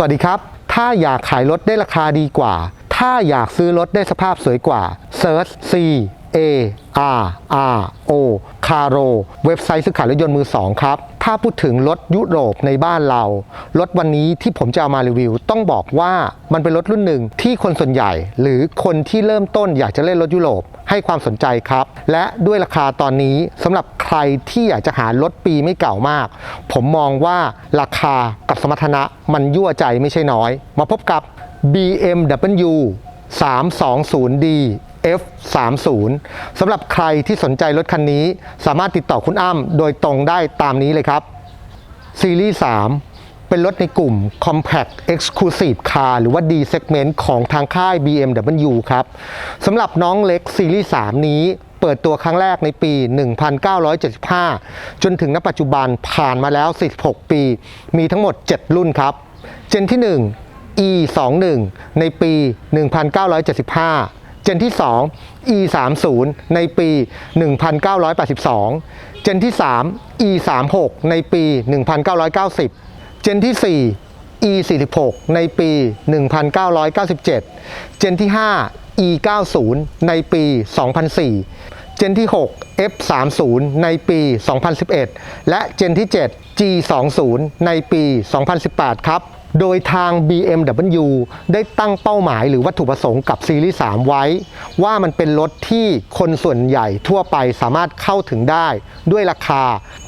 สวัสดีครับ ถ้าอยากขายรถได้ราคาดีกว่า ถ้าอยากซื้อรถได้สภาพสวยกว่า Search C A R R O Caro เว็บไซต์ซื้อขายรถยนต์มือ2ครับถ้าพูดถึงรถยุโรปในบ้านเรา รถวันนี้ที่ผมจะเอามารีวิว ต้องบอกว่ามันเป็นรถรุ่นหนึ่งที่คนส่วนใหญ่ หรือคนที่เริ่มต้นอยากจะเล่นรถยุโรปให้ความสนใจครับ และด้วยราคาตอนนี้สำหรับใครที่อยากจะหารถปีไม่เก่ามาก ผมมองว่าราคากับสมรรถนะมันยั่วใจไม่ใช่น้อย มาพบกับ BMW 320D F30 สำหรับใครที่สนใจรถคันนี้ สามารถติดต่อคุณอ้ำโดยตรงได้ตามนี้เลยครับ ซีรีส์ 3 เป็นรถในกลุ่ม Compact Exclusive Car หรือว่า D Segment ของทางค่าย BMW ครับสำหรับน้องเล็กซีรีส์ 3 นี้เปิดตัวครั้งแรกในปี 1975 จนถึงณปัจจุบันผ่านมาแล้ว 46 ปี มีทั้งหมด 7 รุ่นครับ เจนที่ 1 E21 ในปี 1975เจนที่ 2 E30 ในปี 1982 เจนที่ 3 E36 ในปี 1990 เจนที่ 4 E46 ในปี 1997 เจนที่ 5 E90 ในปี 2004เจนที่ 6 F30 ในปี 2011 และเจนที่ 7 G20 ในปี 2018 ครับ โดยทาง BMW ได้ตั้งเป้าหมายหรือวัตถุประสงค์กับซีรีส์3ไว้ ว่ามันเป็นรถที่คนส่วนใหญ่ทั่วไปสามารถเข้าถึงได้ ด้วยราคา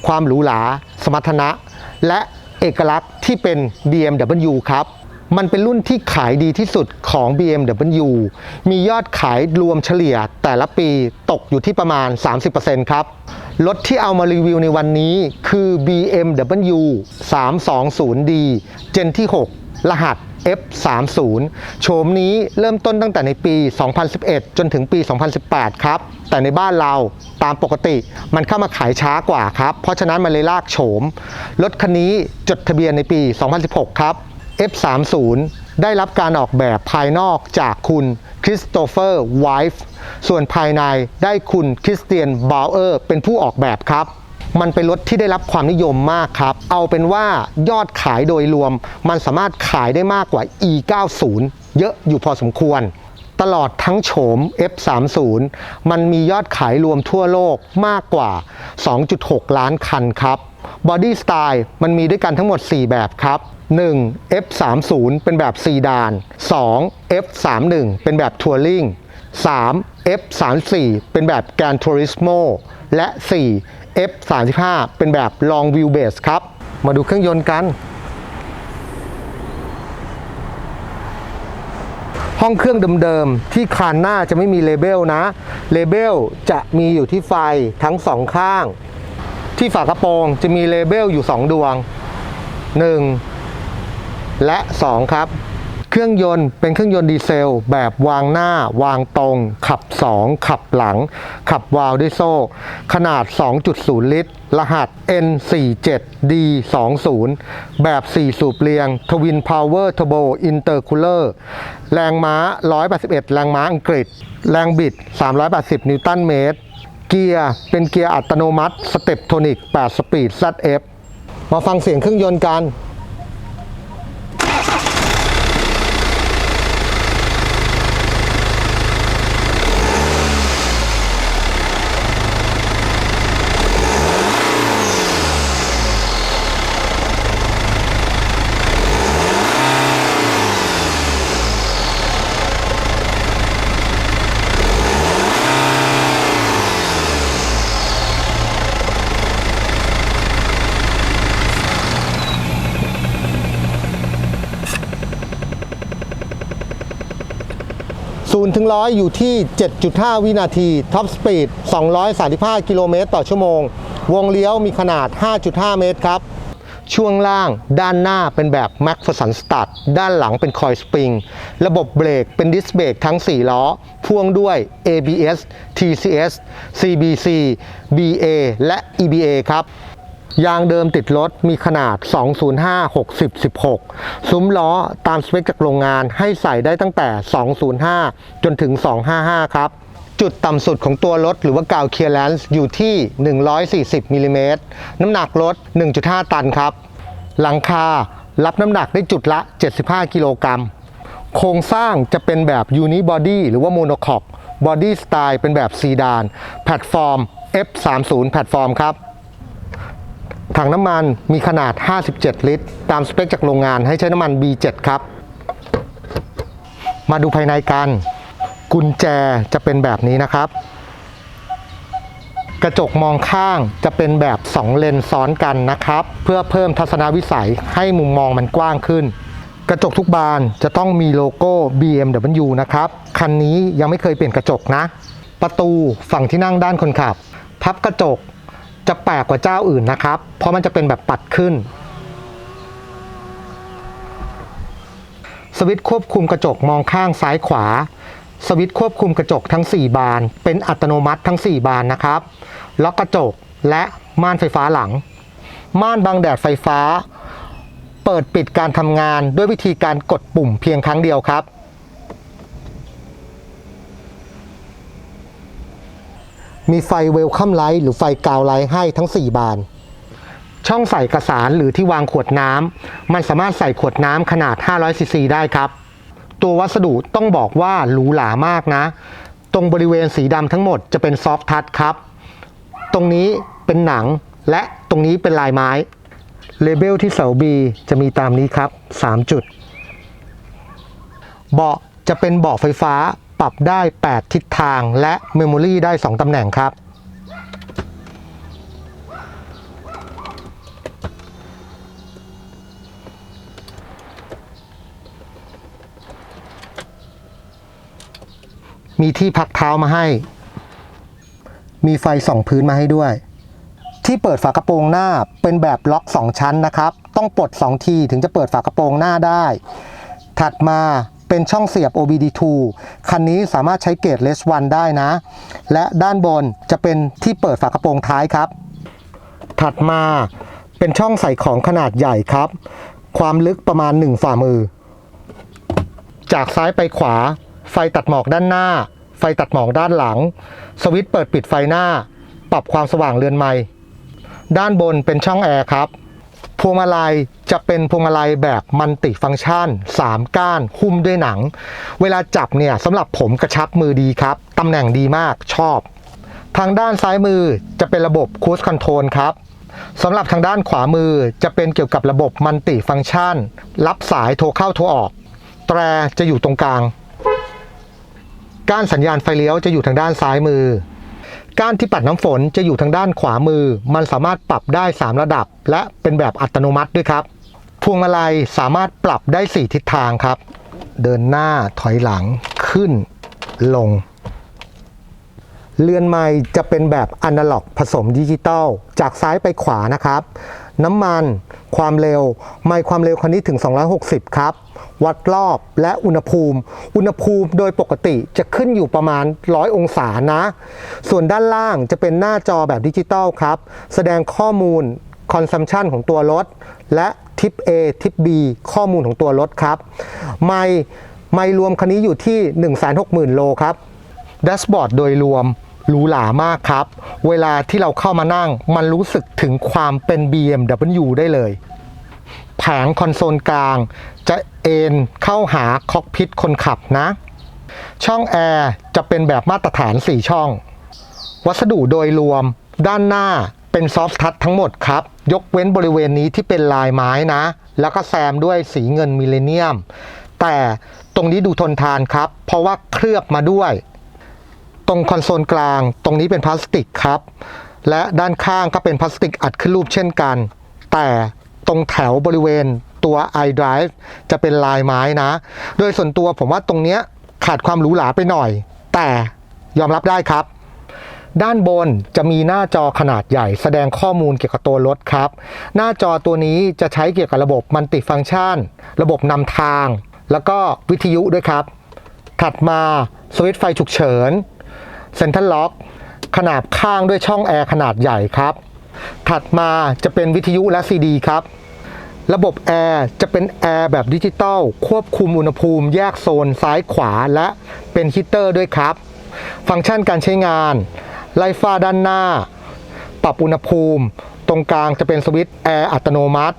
ความหรูหราสมรรถนะ และเอกลักษณ์ที่เป็น BMW ครับมันเป็นรุ่นที่ขายดีที่สุดของ BMW มียอดขายรวมเฉลี่ยแต่ละปีตกอยู่ที่ประมาณ 30%ครับรถที่เอามารีวิวในวันนี้คือ BMW 320D เจนที่ 6 รหัส F30 โฉมนี้เริ่มต้นตั้งแต่ในปี 2011 จนถึงปี 2018 ครับ แต่ในบ้านเราตามปกติมันเข้ามาขายช้ากว่าครับ เพราะฉะนั้นมันเลยลากโฉม รถคันนี้จดทะเบียนในปี 2016 ครับ F30 ได้รับการออกแบบภายนอกจากคุณคริสโตเฟอร์ไวฟ์ส่วนภายในได้คุณคริสเตียนบาวเออร์เป็นผู้ออกแบบครับ มันเป็นรถที่ได้รับความนิยมมากครับ เอาเป็นว่ายอดขายโดยรวม มันสามารถขายได้มากกว่า E90 เยอะอยู่พอสมควรตลอดทั้งโฉม F30 มันมียอดขายรวมทั่วโลกมากกว่า 2.6 ล้านคันครับ Body Style มันมีด้วยกันทั้งหมด 4 แบบครับ 1. F30 เป็นแบบซีดาน 2. F31 เป็นแบบทัวริง 3. F34 เป็นแบบแกนทัวริสโมและ 4. F35 เป็นแบบ Long Wheelbase ครับ มาดูเครื่องยนต์กัน ห้องเครื่องเดิมๆ ที่คานหน้าจะไม่มีเลเบลนะ เลเบลจะมีอยู่ที่ไฟทั้งสองข้าง ที่ฝากระโปรงจะมีเลเบลอยู่ 2 ดวง 1 และ 2 ครับ เครื่องยนต์เป็นเครื่องยนต์ดีเซล แบบวางหน้าวางตรง ขับ 2 ขับหลัง ขับวาล์วด้วยโซ่ ขนาด 2.0 ลิตร รหัส N47D20 แบบ 4 สูบเรียง Twin Power Turbo Intercooler แรงม้า 181 แรงม้าอังกฤษ แรงบิด 380 นิวตันเมตร เกียร์เป็นเกียร์อัตโนมัติสเต็ปโทนิก8สปีด ZF มาฟังเสียงเครื่องยนต์กัน ศูนย์ถึงร้อยอยู่ที่ 7.5 วินาที ท็อปสปีด 235 กิโลเมตรต่อชั่วโมง วงเลี้ยวมีขนาด 5.5 เมตรครับ ช่วงล่างด้านหน้าเป็นแบบ m a c p h e r s o n Start ด้านหลังเป็นคอยสปริง ระบบเบรกเป็นดิสเบรกทั้ง 4 ล้อ พ่วงด้วย ABS TCS CBC BA และ EBA ครับ ยางเดิมติดรถมีขนาด 205 60 16 ซุ้มล้อตามสเปคจากโรงงานให้ใส่ได้ตั้งแต่ 205 จนถึง 255 ครับ จุดต่ำสุดของตัวรถหรือว่ากาวเคลียร์แลนซ์อยู่ที่ 140มิลลิเมตรน้ำหนักรถ 1.5 ตันครับ หลังคารับน้ำหนักได้จุดละ 75 กิโลกรัม โครงสร้างจะเป็นแบบ Unibody หรือว่า Monocoque Body Style เป็นแบบซีดาน แพลตฟอร์ม F30 แพลตฟอร์มครับ ถังน้ำมันมีขนาด 57 ลิตร ตามสเปคจากโรงงานให้ใช้น้ำมัน B7 ครับ มาดูภายในกัน กุญแจจะเป็นแบบนี้นะครับ กระจกมองข้างจะเป็นแบบ 2 เลนซ้อนกันนะครับ เพื่อเพิ่มทัศนวิสัยให้มุมมองมันกว้างขึ้น กระจกทุกบานจะต้องมีโลโก้ BMW นะครับ คันนี้ยังไม่เคยเปลี่ยนกระจกนะ ประตูฝั่งที่นั่งด้านคนขับ พับกระจก จะแปลกกว่าเจ้าอื่นนะครับ เพราะมันจะเป็นแบบปัดขึ้น สวิตช์ควบคุมกระจกมองข้างซ้ายขวา สวิตช์ควบคุมกระจกทั้ง 4 บาน เป็นอัตโนมัติทั้ง 4 บานนะครับล็อกกระจกและม่านไฟฟ้าหลัง ม่านบังแดดไฟฟ้า เปิดปิดการทำงานด้วยวิธีการกดปุ่มเพียงครั้งเดียวครับ มีไฟเวลคัมไลท์หรือไฟกาวไลท์ให้ทั้ง 4 บาน ช่องใส่เอกสารหรือที่วางขวดน้ำมันสามารถใส่ขวดน้ำขนาด 500 ซีซีได้ครับ ตัววัสดุต้องบอกว่าหรูหรามากนะ ตรงบริเวณสีดำทั้งหมดจะเป็นซอฟท์ทัชครับ ตรงนี้เป็นหนังและตรงนี้เป็นลายไม้เลเบลที่เสา B จะมีตามนี้ครับ 3 จุด เบาะจะเป็นเบาะไฟฟ้า ปรับได้ 8 ทิศทางและเมมโมรีได้ 2ตำแหน่งครับ มีที่พักเท้ามาให้ มีไฟส่องพื้นมาให้ด้วย ที่เปิดฝากระโปรงหน้าเป็นแบบล็อก 2 ชั้นนะครับ ต้องปลด 2 ทีถึงจะเปิดฝากระโปรงหน้าได้ ถัดมา เป็นช่องเสียบ OBD2 คันนี้สามารถใช้เกจเลสวันได้นะ และด้านบนจะเป็นที่เปิดฝากระโปรงท้ายครับ ถัดมาเป็นช่องใส่ของขนาดใหญ่ครับ ความลึกประมาณ 1 ฝ่ามือ จากซ้ายไปขวา ไฟตัดหมอกด้านหน้า ไฟตัดหมอกด้านหลัง สวิตช์เปิดปิดไฟหน้า ปรับความสว่างเรือนไม้ด้านบนเป็นช่องแอร์ครับ พวงมาลัยจะเป็นพวงมาลัยแบบมัลติฟังก์ชัน 3 ก้านหุ้มด้วยหนัง เวลาจับเนี่ยสำหรับผมกระชับมือดีครับตำแหน่งดีมากชอบ ทางด้านซ้ายมือจะเป็นระบบคู e คอนโทรลครับสำหรับทางด้านขวามือจะเป็นเกี่ยวกับระบบมัลติฟังก์ชัน รับสายโทรเข้าโทรออก แตรจะอยู่ตรงกลาง ก้านสัญญาณไฟเลี้ยวจะอยู่ทางด้านซ้ายมือ ก้านที่ปัดน้ำฝนจะอยู่ทางด้านขวามือ มันสามารถปรับได้ 3 ระดับ และเป็นแบบอัตโนมัติด้วยครับ พวงมาลัยสามารถปรับได้ 4 ทิศทางครับ เดินหน้าถอยหลังขึ้นลงเรือนไม้จะเป็นแบบอนาล็อกผสมดิจิตอลจากซ้ายไปขวานะครับ น้ำมัน ความเร็ว ไมล์ความเร็วคันนี้ถึง 260 ครับ วัดรอบและอุณหภูมิ อุณหภูมิโดยปกติจะขึ้นอยู่ประมาณ 100 องศานะ ส่วนด้านล่างจะเป็นหน้าจอแบบดิจิตอลครับ แสดงข้อมูล consumption ของตัวรถ และทิป A ทิป B ข้อมูลของตัวรถครับ ไมล์ไมล์รวมคันนี้อยู่ที่ 160,000 โลครับแดชบอร์ดโดยรวมหรูหรามากครับ เวลาที่เราเข้ามานั่ง มันรู้สึกถึงความเป็น BMW ได้เลย แผงคอนโซลกลาง จะเอนเข้าหาคอกพิทคนขับนะ ช่องแอร์จะเป็นแบบมาตรฐาน 4 ช่อง วัสดุโดยรวม ด้านหน้าเป็นซอฟทัชทั้งหมดครับ ยกเว้นบริเวณนี้ที่เป็นลายไม้นะ แล้วก็แซมด้วยสีเงินมิเลเนียม แต่ตรงนี้ดูทนทานครับ เพราะว่าเคลือบมาด้วย ตรงคอนโซลกลาง ตรงนี้เป็นพลาสติกครับ และด้านข้างก็เป็นพลาสติกอัดขึ้นรูปเช่นกัน แต่ตรงแถวบริเวณ ตัว iDrive จะเป็นลายไม้นะ โดยส่วนตัวผมว่าตรงเนี้ยขาดความหรูหราไปหน่อย แต่ยอมรับได้ครับ ด้านบนจะมีหน้าจอขนาดใหญ่ แสดงข้อมูลเกี่ยวกับตัวรถครับ หน้าจอตัวนี้จะใช้เกี่ยวกับระบบมัลติฟังก์ชัน ระบบนำทาง แล้วก็วิทยุด้วยครับ ถัดมาสวิตช์ไฟฉุกเฉินเซ็นทรัลล็อกขนาบข้างด้วยช่องแอร์ขนาดใหญ่ครับ ถัดมาจะเป็นวิทยุและซีดีครับ ระบบแอร์จะเป็นแอร์แบบดิจิตอลควบคุมอุณหภูมิแยกโซนซ้ายขวาและเป็นฮีตเตอร์ด้วยครับ ฟังก์ชันการใช้งาน ไล่ฟ้าด้านหน้า ปรับอุณหภูมิ ตรงกลางจะเป็นสวิตช์แอร์อัตโนมัติ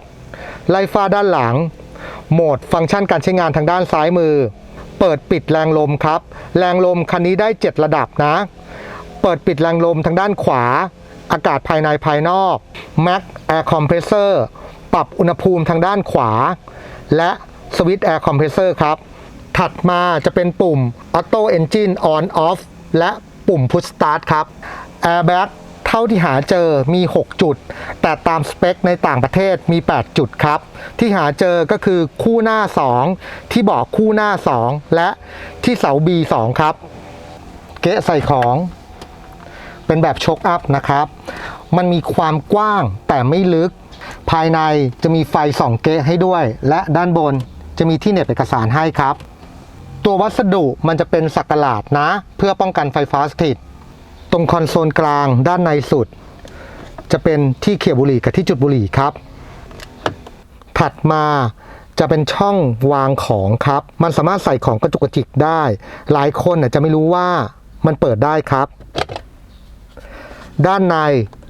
ไล่ฟ้าด้านหลัง โหมดฟังก์ชันการใช้งานทางด้านซ้ายมือ เปิดปิดแรงลมครับ แรงลมคันนี้ได้ 7 ระดับนะ เปิดปิดแรงลมทางด้านขวา อากาศภายในภายนอก Max Air Compressor ปรับอุณหภูมิทางด้านขวา และสวิตช์ Air Compressor ครับ ถัดมาจะเป็นปุ่ม Auto Engine On Off และปุ่ม Push Start ครับ Airbag เท่าที่หาเจอมี 6 จุด แต่ตามสเปคในต่างประเทศมี 8 จุดครับ ที่หาเจอก็คือคู่หน้า 2 ที่เบอกคู่หน้า 2 และที่เสา B2 ครับ เกะใส่ของเป็นแบบช็อคอัพนะครับ มันมีความกว้างแต่ไม่ลึก ภายในจะมีไฟส่องเกะให้ด้วย และด้านบนจะมีที่เหน็บเอกสารให้ครับ ตัววัสดุมันจะเป็นสักหลาดนะ เพื่อป้องกันไฟฟ้าสถิต ตรงคอนโซลกลางด้านในสุด จะเป็นที่เขียบบุหรี่กับที่จุดบุหรี่ครับ ถัดมาจะเป็นช่องวางของครับ มันสามารถใส่ของกระจุกกระจิกได้ หลายคนจะไม่รู้ว่ามันเปิดได้ครับ ด้านใน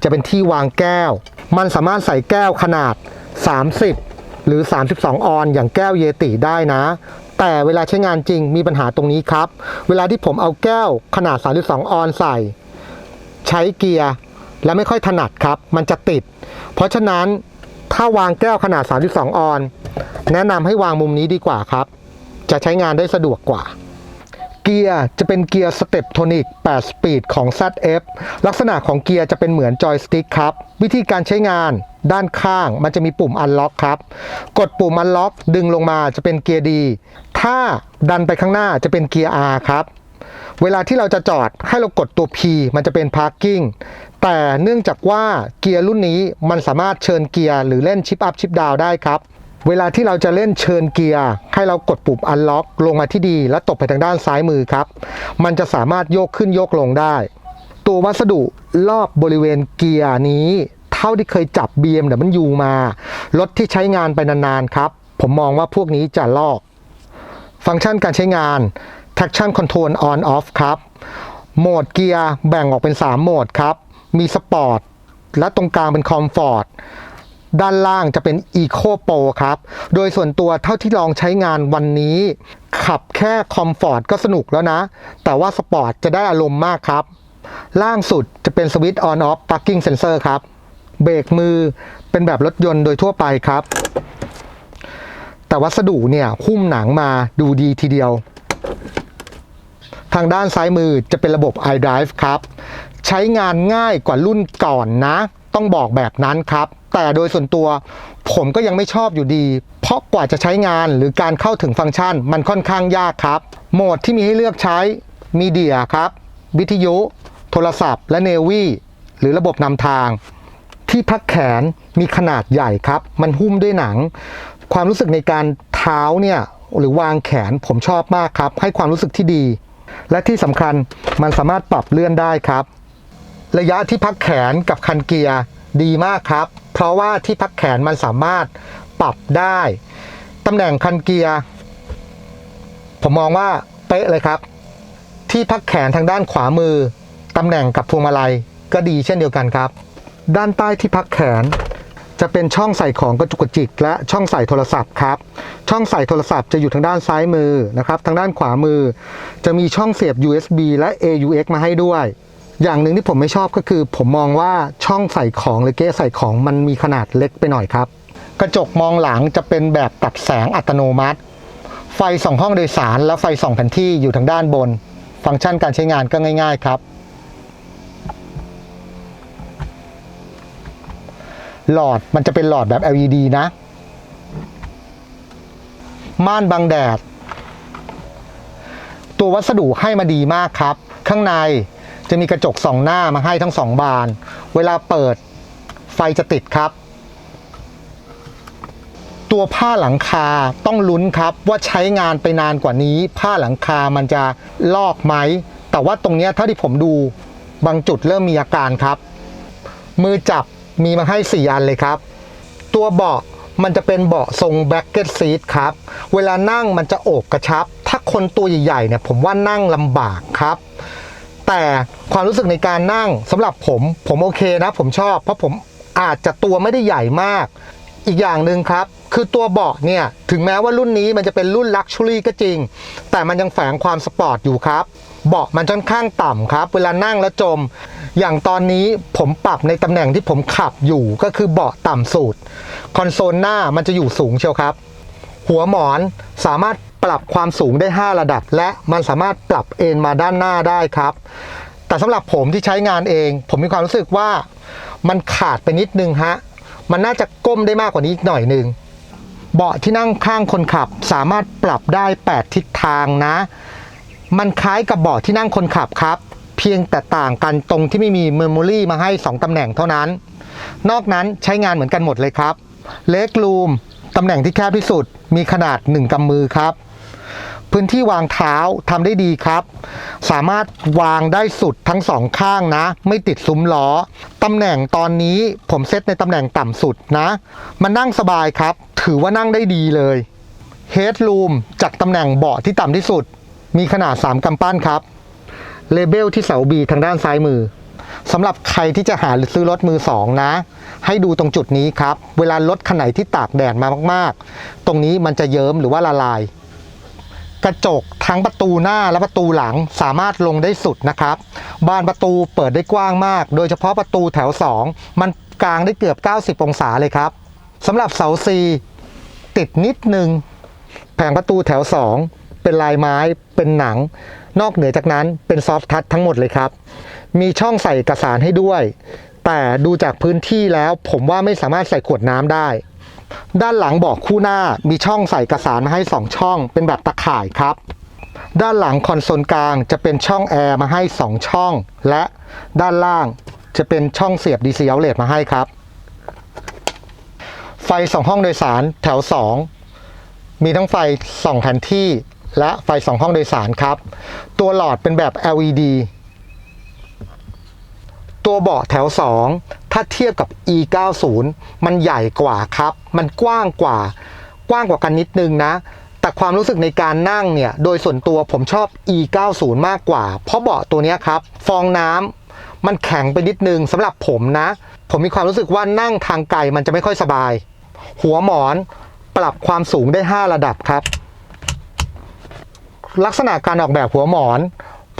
จะเป็นที่วางแก้ว มันสามารถใส่แก้วขนาด 30 หรือ 32 ออนอย่างแก้วเยติได้นะ แต่เวลาใช้งานจริงมีปัญหาตรงนี้ครับ เวลาที่ผมเอาแก้วขนาด 32 ออนใส่ ใช้เกียร์และไม่ค่อยถนัดครับ มันจะติด เพราะฉะนั้นถ้าวางแก้วขนาด 32 ออน แนะนำให้วางมุมนี้ดีกว่าครับ จะใช้งานได้สะดวกกว่า เกียร์จะเป็นเกียร์สเต็ปโทนิก 8 สปีดของ ZF ลักษณะของเกียร์จะเป็นเหมือนจอยสติ๊กครับ วิธีการใช้งานด้านข้างมันจะมีปุ่มอันล็อกครับ กดปุ่มอันล็อกดึงลงมาจะเป็นเกียร์ดี ถ้าดันไปข้างหน้าจะเป็นเกียร์ R ครับเวลาที่เราจะจอดให้เรากดตัว P มันจะเป็น parking แต่เนื่องจากว่าเกียร์รุ่นนี้มันสามารถเชิญเกียร์หรือเล่นชิปอัพชิปดาวได้ครับ เวลาที่เราจะเล่นเชิญเกียร์ ให้เรากดปุ่ม unlock ลงมาที่ดีแล้วตบไปทางด้านซ้ายมือครับ มันจะสามารถโยกขึ้นโยกลงได้ ตัววัสดุรอบบริเวณเกียร์นี้ เท่าที่เคยจับ BMW มา รถที่ใช้งานไปนานๆครับ ผมมองว่าพวกนี้จะลอก ฟังก์ชันการใช้งาน traction control on off ครับ โหมดเกียร์แบ่งออกเป็น 3 โหมดครับ มีสปอร์ตและตรงกลางเป็นคอมฟอร์ต ด้านล่างจะเป็น Eco Pro ครับ โดยส่วนตัวเท่าที่ลองใช้งานวันนี้ ขับแค่คอมฟอร์ตก็สนุกแล้วนะ แต่ว่าสปอร์ตจะได้อารมณ์มากครับ ล่างสุดจะเป็นสวิตช์ on off parking sensor ครับ เบรกมือเป็นแบบรถยนต์โดยทั่วไปครับ แต่วัสดุเนี่ยหุ้มหนังมาดูดีทีเดียว ทางด้านซ้ายมือจะเป็นระบบ iDrive ครับ ใช้งานง่ายกว่ารุ่นก่อนนะ ต้องบอกแบบนั้นครับ แต่โดยส่วนตัวผมก็ยังไม่ชอบอยู่ดี เพราะกว่าจะใช้งานหรือการเข้าถึงฟังก์ชันมันค่อนข้างยากครับ โหมดที่มีให้เลือกใช้มีเดียครับ วิทยุ โทรศัพท์ และเนวีหรือระบบนำทาง ที่พักแขนมีขนาดใหญ่ครับ มันหุ้มด้วยหนัง ความรู้สึกในการเท้าเนี่ยหรือวางแขนผมชอบมากครับ ให้ความรู้สึกที่ดี และที่สำคัญมันสามารถปรับเลื่อนได้ครับ ระยะที่พักแขนกับคันเกียร์ดีมากครับ เพราะว่าที่พักแขนมันสามารถปรับได้ตำแหน่งคันเกียร์ผมมองว่าเป๊ะเลยครับ ที่พักแขนทางด้านขวามือตำแหน่งกับพวงมาลัยก็ดีเช่นเดียวกันครับ ด้านใต้ที่พักแขน จะเป็นช่องใส่ของกระจุกกระจิก และช่องใส่โทรศัพท์ครับ ช่องใส่โทรศัพท์จะอยู่ทางด้านซ้ายมือนะครับ ทางด้านขวามือ จะมีช่องเสียบ USB และ AUX มาให้ด้วย อย่างหนึ่งที่ผมไม่ชอบก็คือ ผมมองว่าช่องใส่ของหรือเก๊ใส่ของมันมีขนาดเล็กไปหน่อยครับ กระจกมองหลังจะเป็นแบบตัดแสงอัตโนมัติ ไฟส่องห้องโดยสาร และไฟส่องแผนที่อยู่ทางด้านบน ฟังก์ชันการใช้งานก็ง่าย ๆครับ หลอดมันจะเป็นหลอดแบบ LED นะ ม่านบังแดด ตัววัสดุให้มาดีมากครับ ข้างใน จะมีกระจกสองหน้ามาให้ทั้งสองบาน เวลาเปิดไฟจะติดครับ ตัวผ้าหลังคาต้องลุ้นครับว่าใช้งานไปนานกว่านี้ ผ้าหลังคามันจะลอกไหม แต่ว่าตรงนี้ยเท่าที่ผมดูบางจุดเริ่มมีอาการครับ มือจับมีมาให้ 4 อันเลยครับ ตัวเบาะมันจะเป็นเบาะทรงแบ็กเก็ตซีทครับ เวลานั่งมันจะโอบกระชับ ถ้าคนตัวใหญ่ๆเนี่ยผมว่านั่งลำบากครับ แต่ความรู้สึกในการนั่งสำหรับผม ผมโอเคนะ ผมชอบ เพราะผมอาจจะตัวไม่ได้ใหญ่มาก อีกอย่างหนึ่งครับ คือตัวเบาะเนี่ย ถึงแม้ว่ารุ่นนี้มันจะเป็นรุ่นลักชัวรี่ก็จริง แต่มันยังแฝงความสปอร์ตอยู่ครับเบาะมันค่อนข้างต่ำครับ เวลานั่งแล้วจม อย่างตอนนี้ผมปรับในตำแหน่งที่ผมขับอยู่ก็คือเบาะต่ำสุด คอนโซลหน้ามันจะอยู่สูงเชียวครับ หัวหมอนสามารถ ปรับความสูงได้ 5 ระดับ และมันสามารถปรับเอนมาด้านหน้าได้ครับ แต่สำหรับผมที่ใช้งานเอง ผมมีความรู้สึกว่ามันขาดไปนิดนึงฮะ มันน่าจะก้มได้มากกว่านี้อีกหน่อยนึง เบาะที่นั่งข้างคนขับสามารถปรับได้ 8 ทิศทางนะ มันคล้ายกับเบาะที่นั่งคนขับครับ เพียงแต่ต่างกันตรงที่ไม่มีเมมโมรี่มาให้ 2ตำแหน่งเท่านั้น นอกนั้นใช้งานเหมือนกันหมดเลยครับ เล็กรูมตำแหน่งที่แคบที่สุดมีขนาด 1กำมือครับ พื้นที่วางเท้าทำได้ดีครับ สามารถวางได้สุดทั้งสองข้างนะ ไม่ติดซุ้มล้อตำแหน่งตอนนี้ผมเซตในตำแหน่งต่ำสุดนะ มันนั่งสบายครับ ถือว่านั่งได้ดีเลยเฮดรูมจากตำแหน่งเบาะที่ต่ำที่สุด มีขนาด 3กำปั้นครับเลเบลที่เสาบีทางด้านซ้ายมือสำหรับใครที่จะหาหรือซื้อรถมือสองนะ ให้ดูตรงจุดนี้ครับ เวลารถคันไหนที่ตากแดดมามาก ๆ ตรงนี้มันจะเยิ้มหรือว่าละลาย กระจกทั้งประตูหน้าและประตูหลังสามารถลงได้สุดนะครับ บานประตูเปิดได้กว้างมาก โดยเฉพาะประตูแถว 2 มันกลางได้เกือบ 90 องศาเลยครับสำหรับเสาซีติดนิดนึง แผงประตูแถว 2 เป็นลายไม้เป็นหนัง นอกเหนือจากนั้นเป็นซอฟท์ทัชทั้งหมดเลยครับ มีช่องใส่เอกสารให้ด้วย แต่ดูจากพื้นที่แล้วผมว่าไม่สามารถใส่ขวดน้ำได้ ด้านหลังเบอกคู่หน้ามีช่องใส่เอกสารมาให้ 2 ช่อง เป็นแบบตะข่ายครับ ด้านหลังคอนโซลกลางจะเป็นช่องแอร์มาให้ 2 ช่อง และด้านล่างจะเป็นช่องเสียบ DC outlet มาให้ครับ ไฟสองห้องโดยสารแถว 2 มีทั้งไฟสองแผนที่ และไฟสองห้องโดยสารครับ ตัวหลอดเป็นแบบ LED ตัวเบาะแถว 2 ถ้าเทียบกับ E90 มันใหญ่กว่าครับ มันกว้างกว่า กว้างกว่ากันนิดนึงนะ แต่ความรู้สึกในการนั่งเนี่ย โดยส่วนตัวผมชอบ E90 มากกว่า เพราะเบาะตัวนี้ครับ ฟองน้ำมันแข็งไปนิดนึงสำหรับผมนะ ผมมีความรู้สึกว่านั่งทางไกลมันจะไม่ค่อยสบาย หัวหมอนปรับความสูงได้ 5 ระดับครับ ลักษณะการออกแบบหัวหมอน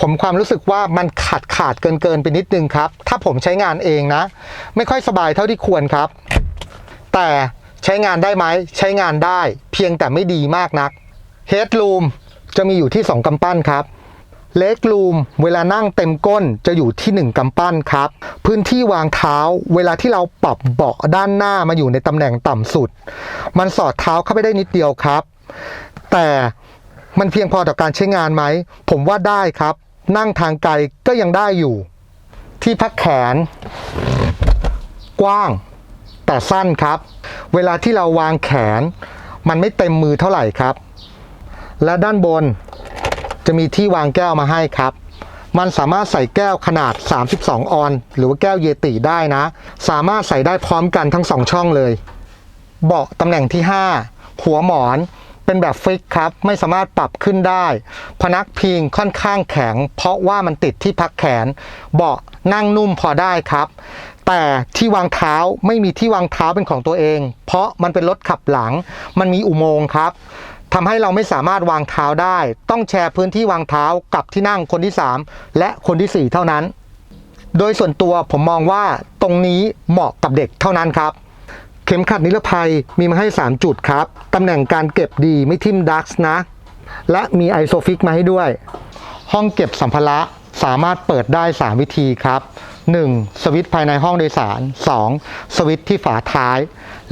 ผมความรู้สึกว่ามันขาดขาดเกินเกินไปนิดนึงครับ ถ้าผมใช้งานเองนะ ไม่ค่อยสบายเท่าที่ควรครับ แต่ใช้งานได้ไหมใช้งานได้ เพียงแต่ไม่ดีมากนัก Headroom จะมีอยู่ที่ 2กำปั้นครับเล็กรูมเวลานั่งเต็มก้นจะอยู่ที่ 1กำปั้นครับ พื้นที่วางเท้า เวลาที่เราปรับเบาะด้านหน้ามาอยู่ในตำแหน่งต่ำสุด มันสอดเท้าเข้าไปได้นิดเดียวครับ แต่มันเพียงพอต่อการใช้งานไหม ผมว่าได้ครับ นั่งทางไกลก็ยังได้อยู่ ที่พักแขน กว้าง แต่สั้นครับ เวลาที่เราวางแขน มันไม่เต็มมือเท่าไหร่ครับ และด้านบนจะมีที่วางแก้วมาให้ครับ มันสามารถใส่แก้วขนาด 32 ออน หรือว่าแก้วเยติได้นะ สามารถใส่ได้พร้อมกันทั้งสองช่องเลย เบาะตำแหน่งที่ 5 หัวหมอน เป็นแบบฟิกครับ ไม่สามารถปรับขึ้นได้ พนักพิงค่อนข้างแข็ง เพราะว่ามันติดที่พักแขน เบาะนั่งนุ่มพอได้ครับ แต่ที่วางเท้าไม่มีที่วางเท้าเป็นของตัวเอง เพราะมันเป็นรถขับหลัง มันมีอุโมงค์ครับทำให้เราไม่สามารถวางเท้าได้ ต้องแชร์พื้นที่วางเท้ากับที่นั่งคนที่ 3 และคนที่ 4 เท่านั้น โดยส่วนตัวผมมองว่าตรงนี้เหมาะกับเด็กเท่านั้นครับ ข็มขัดนิรภัยมีมาให้ 3 จุดครับ ตำแหน่งการเก็บดีไม่ทิ่มดักส์นะ และมีไอโซฟิกมาให้ด้วย ห้องเก็บสัมภาระสามารถเปิดได้ 3 วิธีครับ 1. สวิตช์ภายในห้องโดยสาร 2. สวิตช์ที่ฝาท้าย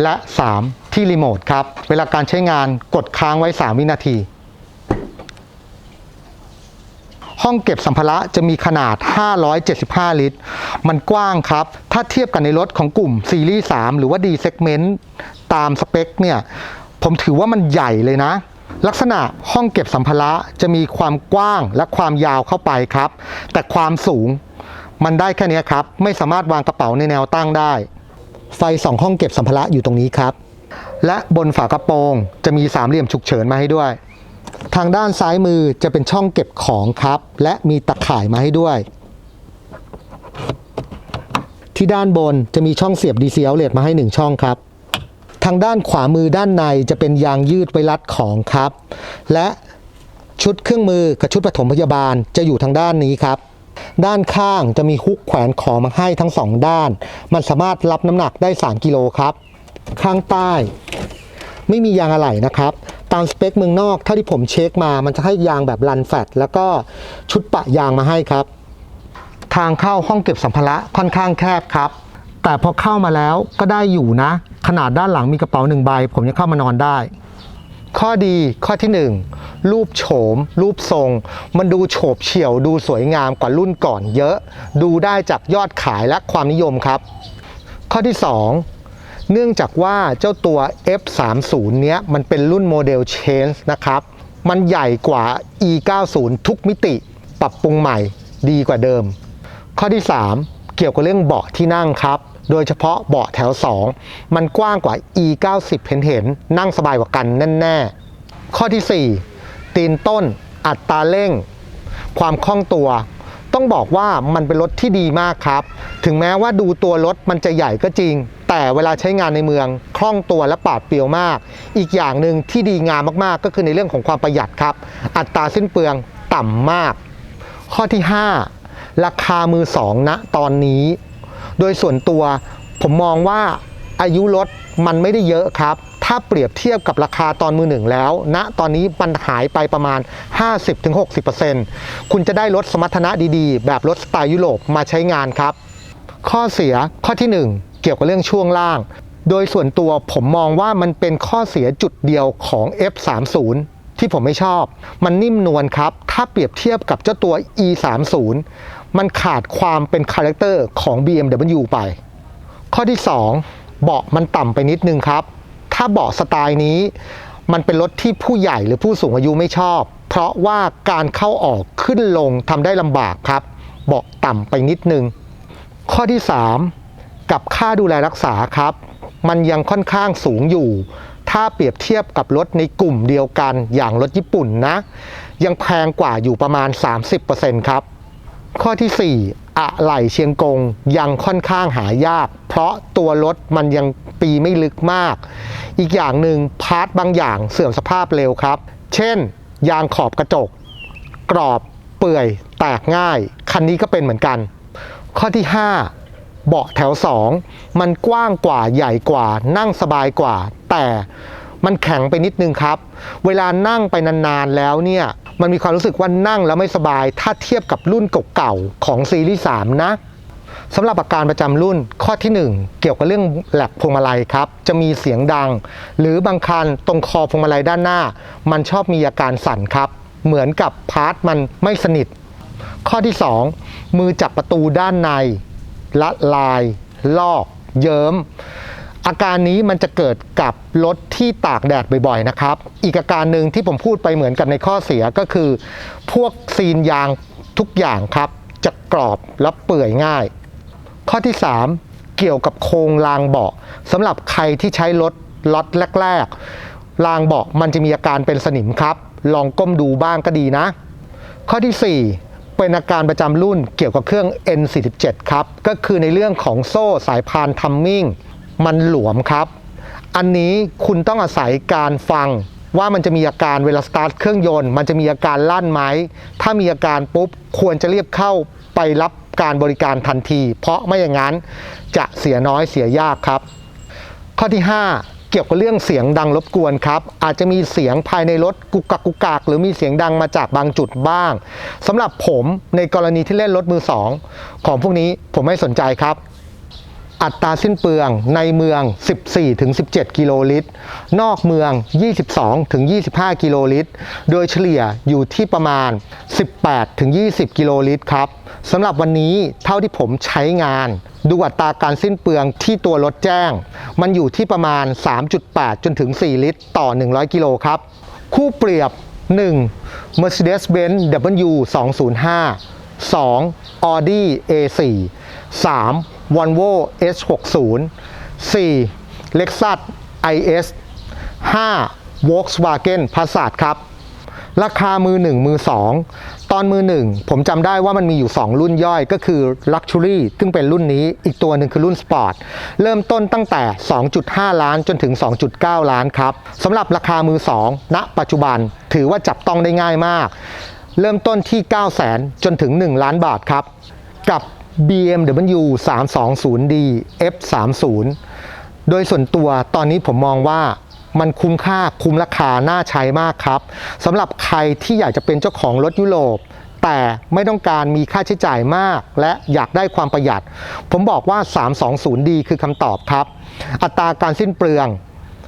และ 3. ที่รีโมทครับ เวลาการใช้งานกดค้างไว้ 3 วินาที ห้องเก็บสัมภาระจะมีขนาด 575 ลิตร มันกว้างครับ ถ้าเทียบกันในรถของกลุ่มซีรีส์ 3 หรือว่า D segment ตามสเปคเนี่ย ผมถือว่ามันใหญ่เลยนะ ลักษณะห้องเก็บสัมภาระจะมีความกว้างและความยาวเข้าไปครับ แต่ความสูงมันได้แค่นี้ครับ ไม่สามารถวางกระเป๋าในแนวตั้งได้ ไฟสองห้องเก็บสัมภาระอยู่ตรงนี้ครับ และบนฝากระโปรงจะมีสามเหลี่ยมฉุกเฉินมาให้ด้วย ทางด้านซ้ายมือจะเป็นช่องเก็บของครับ และมีตะข่ายมาให้ด้วย ที่ด้านบนจะมีช่องเสียบ DC outlet มาให้ 1 ช่องครับ ทางด้านขวามือด้านในจะเป็นยางยืดไว้รัดของครับ และชุดเครื่องมือกับชุดปฐมพยาบาลจะอยู่ทางด้านนี้ครับ ด้านข้างจะมีฮุกแขวนของมาให้ทั้งสองด้าน มันสามารถรับน้ำหนักได้ 3 กิโลครับ ข้างใต้ ไม่มียางอะไหล่นะครับ ตามสเปคเมืองนอกเท่าที่ผมเช็คมา มันจะให้ยางแบบรันแฟตแล้วก็ชุดปะยางมาให้ครับ ทางเข้าห้องเก็บสัมภาระค่อนข้างแคบครับ แต่พอเข้ามาแล้วก็ได้อยู่นะ ขนาดด้านหลังมีกระเป๋าหนึ่งใบ ผมยังเข้ามานอนได้ ข้อดีข้อที่ 1 รูปโฉม รูปทรง มันดูโฉบเฉี่ยวดูสวยงามกว่ารุ่นก่อนเยอะ ดูได้จากยอดขายและความนิยมครับ ข้อที่ 2 เนื่องจากว่าเจ้าตัว F30 เนี้ยมันเป็นรุ่นโมเดล Change นะครับ มันใหญ่กว่า E90 ทุกมิติ ปรับปรุงใหม่ดีกว่าเดิม ข้อที่ 3 เกี่ยวกับเรื่องเบาะที่นั่งครับ โดยเฉพาะเบาะแถว 2 มันกว้างกว่า E90 เห็นเห็นนั่งสบายกว่ากันแน่ๆ ข้อที่ 4 ตีนต้นอัตราเร่ง ความคล่องตัว ต้องบอกว่ามันเป็นรถที่ดีมากครับ ถึงแม้ว่าดูตัวรถมันจะใหญ่ก็จริง แต่เวลาใช้งานในเมืองคล่องตัวและปราดเปรียวมาก อีกอย่างหนึ่งที่ดีงามมากๆ ก็คือในเรื่องของความประหยัดครับ อัตราสิ้นเปลืองต่ำมาก ข้อที่ 5 ราคามือสองณตอนนี้ โดยส่วนตัวผมมองว่าอายุรถมันไม่ได้เยอะครับ ถ้าเปรียบเทียบกับราคาตอนมือหนึ่งแล้วณตอนนี้มันหายไปประมาณ 50-60%คุณจะได้รถสมรรถนะดีๆ แบบรถสไตล์ยุโรปมาใช้งานครับ ข้อเสียข้อที่ 1 เกี่ยวกับเรื่องช่วงล่าง โดยส่วนตัวผมมองว่ามันเป็นข้อเสียจุดเดียวของ F30 ที่ผมไม่ชอบ มันนิ่มนวลครับ ถ้าเปรียบเทียบกับเจ้าตัว E30 มันขาดความเป็นคาแรคเตอร์ของ BMW ไป ข้อที่ 2 เบาะมันต่ำไปนิดนึงครับ ถ้าเบาะสไตล์นี้ มันเป็นรถที่ผู้ใหญ่หรือผู้สูงอายุไม่ชอบ เพราะว่าการเข้าออกขึ้นลงทำได้ลำบากครับ เบาะต่ำไปนิดนึง ข้อที่ 3 กับค่าดูแลรักษาครับ มันยังค่อนข้างสูงอยู่ ถ้าเปรียบเทียบกับรถในกลุ่มเดียวกันอย่างรถญี่ปุ่นนะ ยังแพงกว่าอยู่ประมาณ 30%ครับข้อที่ 4อะไหล่เชียงกงยังค่อนข้างหายาก เพราะตัวรถมันยังปีไม่ลึกมาก อีกอย่างหนึ่งพาร์ทบางอย่างเสื่อมสภาพเร็วครับ เช่น ยางขอบกระจก กรอบเปื่อยแตกง่าย คันนี้ก็เป็นเหมือนกัน ข้อที่ 5 เบาะแถว 2 มันกว้างกว่าใหญ่กว่า นั่งสบายกว่า แต่มันแข็งไปนิดนึงครับ เวลานั่งไปนานๆแล้วเนี่ย มันมีความรู้สึกว่านั่งแล้วไม่สบาย ถ้าเทียบกับรุ่นเก่าๆของซีรีส์3นะสำหรับอาการประจำรุ่นข้อที่ 1 เกี่ยวกับเรื่องแหลกพวงมาลัยครับ จะมีเสียงดัง หรือบางคันตรงคอพวงมาลัยด้านหน้า มันชอบมีอาการสั่นครับ เหมือนกับพาร์ทมันไม่สนิท ข้อที่ 2 มือจับประตูด้านใน ละลาย ลอก เยิ้ม อาการนี้มันจะเกิดกับรถที่ตากแดดบ่อยๆนะครับ อีกอาการหนึ่งที่ผมพูดไปเหมือนกันในข้อเสียก็คือ พวกซีนยางทุกอย่างครับ จะกรอบและเปื่อยง่าย ข้อที่ 3 เกี่ยวกับโครงรางเบาะสำหรับใครที่ใช้รถล็อตแรกๆรางเบาะมันจะมีอาการเป็นสนิมครับ ลองก้มดูบ้างก็ดีนะ ข้อที่ 4เป็นอาการประจำรุ่นเกี่ยวกับเครื่อง N47 ครับ ก็คือในเรื่องของโซ่สายพานทัมมิ่ง มันหลวมครับ อันนี้คุณต้องอาศัยการฟังว่ามันจะมีอาการเวลาสตาร์ทเครื่องยนต์ มันจะมีอาการลั่นไหม ถ้ามีอาการปุ๊บควรจะเรียบเข้าไปรับการบริการทันที เพราะไม่อย่างนั้นจะเสียน้อยเสียยากครับ ข้อที่ 5 เกี่ยวกับเรื่องเสียงดังรบกวนครับ อาจจะมีเสียงภายในรถกุกกักกุกกักหรือมีเสียงดังมาจากบางจุดบ้างสำหรับผมในกรณีที่เล่นรถมือสองของพวกนี้ผมไม่สนใจครับ อัตราสิ้นเปลืองในเมือง 14-17 กิโลลิตร นอกเมือง 22-25 กิโลลิตร โดยเฉลี่ยอยู่ที่ประมาณ 18-20 กิโลลิตรครับสำหรับวันนี้เท่าที่ผมใช้งาน ดูอัตราการสิ้นเปลืองที่ตัวรถแจ้ง มันอยู่ที่ประมาณ 3.8 จนถึง 4 ลิตร ต่อ 100 กิโลครับ คู่เปรียบ 1. Mercedes-Benz W 205 2. Audi A4 3. Volvo S60 4. Lexus IS 5. Volkswagen Passat ครับ ราคามือ 1 มือ 2 ตอนมือหนึ่งผมจำได้ว่ามันมีอยู่ 2 รุ่นย่อยก็คือ Luxury ซึ่งเป็นรุ่นนี้อีกตัวหนึ่งคือรุ่น Sport เริ่มต้นตั้งแต่ 2.5 ล้านจนถึง 2.9 ล้านครับสำหรับราคามือ 2 ณ ปัจจุบันถือว่าจับต้องได้ง่ายมาก เริ่มต้นที่ 9 0 0 0 0 0 จนถึง 1 ล้านบาทครับ กับ BMW 320D F30 โดยส่วนตัวตอนนี้ผมมองว่ามันคุ้มค่าคุ้มราคาน่าใช้มากครับสำหรับใครที่อยากจะเป็นเจ้าของรถยุโรป แต่ไม่ต้องการมีค่าใช้จ่ายมาก และอยากได้ความประหยัด ผมบอกว่า 320D คือคำตอบครับ อัตราการสิ้นเปลือง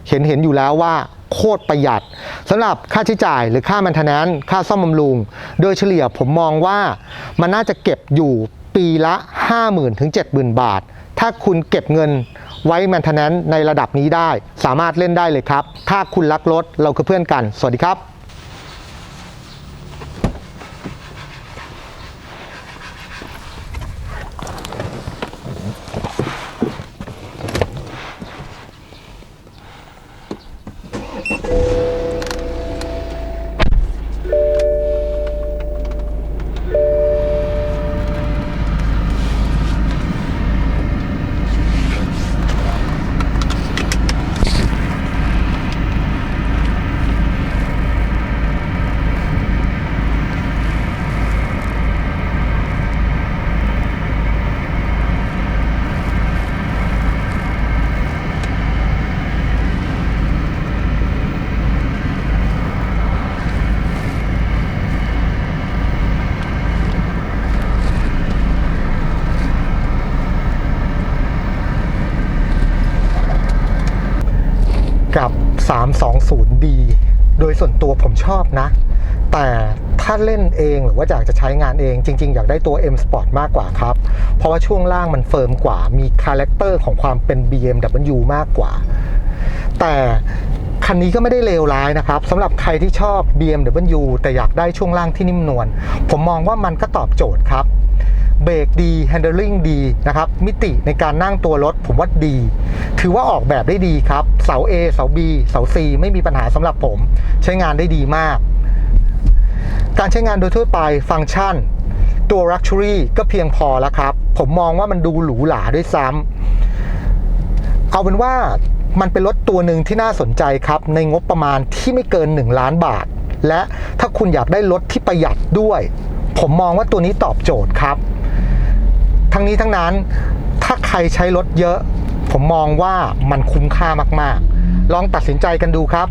เห็นเห็นอยู่แล้วว่าโคตรประหยัดสำหรับค่าใช้จ่ายหรือค่ามันทนนค่าซ่อมบำรุง โดยเฉลี่ยผมมองว่ามันน่าจะเก็บอยู่ ปีละ 50,000ถึง70,000 บาท ถ้าคุณเก็บเงินไว้มันทนนในระดับนี้ได้ สามารถเล่นได้เลยครับ ถ้าคุณรักรถเราคือเพื่อนกัน สวัสดีครับ 320D โดยส่วนตัว ผมชอบนะ แต่ถ้าเล่นเองหรือว่าอยากจะใช้งานเองจริง ๆ อยากได้ตัว M Sport มากกว่าครับ เพราะว่าช่วงล่างมันเฟิร์มกว่ามีคาแรคเตอร์ของความเป็น BMW มากกว่า แต่คันนี้ก็ไม่ได้เลวร้ายนะครับสำหรับใครที่ชอบ BMW แต่อยากได้ช่วงล่างที่นิ่มนวลผมมองว่ามันก็ตอบโจทย์ครับ เบรกดี handling ดีนะครับ มิติในการนั่งตัวรถผมว่าดี ถือว่าออกแบบได้ดีครับ เสา A เสา B เสา C ไม่มีปัญหาสำหรับผม ใช้งานได้ดีมาก การใช้งานโดยทั่วไปฟังก์ชัน ตัว Luxury ก็เพียงพอแล้วครับ ผมมองว่ามันดูหรูหราด้วยซ้ำเอาเป็นว่ามันเป็นรถตัวหนึ่งที่น่าสนใจครับ ในงบประมาณที่ไม่เกิน 1 ล้านบาท และถ้าคุณอยากได้รถที่ประหยัดด้วย ผมมองว่าตัวนี้ตอบโจทย์ครับ ทั้งนี้ทั้งนั้นถ้าใครใช้รถเยอะ ผมมองว่ามันคุ้มค่ามากๆ ลองตัดสินใจกันดูครับ